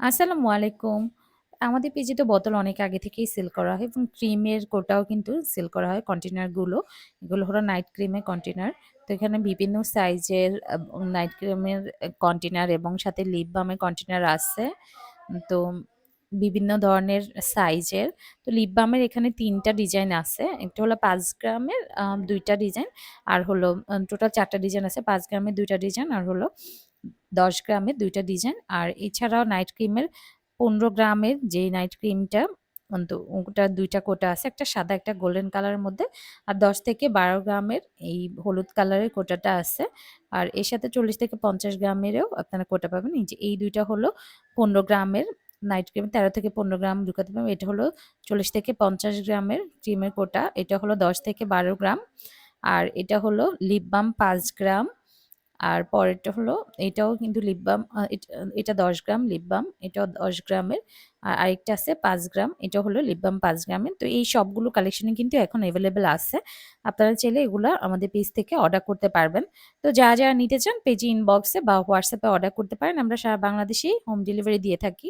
আসসালামু আলাইকুম। আমাদের পেজে তো বোতল অনেক আগে থেকেই সেল করা হয় এবং ক্রিমের কোটাও কিন্তু সেল করা হয় কন্টেনারগুলো এগুলো হলো নাইট ক্রিমের কন্টেনার। তো এখানে বিভিন্ন সাইজের নাইট ক্রিমের কন্টেনার এবং সাথে লিপ বামের কন্টেনার আছে। তো বিভিন্ন ধরনের সাইজের। তো লিপ বামের এখানে তিনটা ডিজাইন আছে। একটা হলো পাঁচ গ্রামের দুইটা ডিজাইন আর হলো টোটাল ৪ টা ডিজাইন আছে। পাঁচ গ্রামের দুইটা ডিজাইন আর হলো ১০ গ্রামের দুইটা ডিজাইন। আর এছাড়াও নাইট ক্রিমের ১৫ গ্রামের যে নাইট ক্রিমটা ওটা দুইটা কোটা আছে। একটা সাদা, একটা গোল্ডেন কালারের মধ্যে। আর ১০ থেকে ১২ গ্রামের এই হলুদ কালারের কোটাটা আছে। আর এর সাথে ৪০ থেকে ৫০ গ্রামেরও আপনারা কোটা পাবেন। এই যে এই দুইটা হলো ১৫ গ্রামের নাইট ক্রিম ১৩ থেকে ১৫ গ্রাম ঢুকাতে পারবেন। এটা হলো ৪০ থেকে ৫০ গ্রামের ক্রিমের কোটা। এটা হলো ১০ থেকে ১২ গ্রাম। আর এটা হলো লিপ বাম ৫ গ্রাম। আর পরেরটা হলো এটাও কিন্তু লিপবাম এটা ১০ গ্রাম লিপবাম এটাও ১০ গ্রামের। আর আরেকটা আছে পাঁচ গ্রাম। এটা হলো লিপবাম পাঁচ ৫ গ্রামের। তো এই সবগুলো কালেকশনে কিন্তু এখন অ্যাভেলেবেল আছে। আপনারা চাইলে এগুলো আমাদের পেজ থেকে অর্ডার করতে পারবেন। তো যা যা নিতে চান পেজে ইনবক্সে বা হোয়াটসঅ্যাপে অর্ডার করতে পারেন। আমরা সারা বাংলাদেশেই হোম ডেলিভারি দিয়ে থাকি।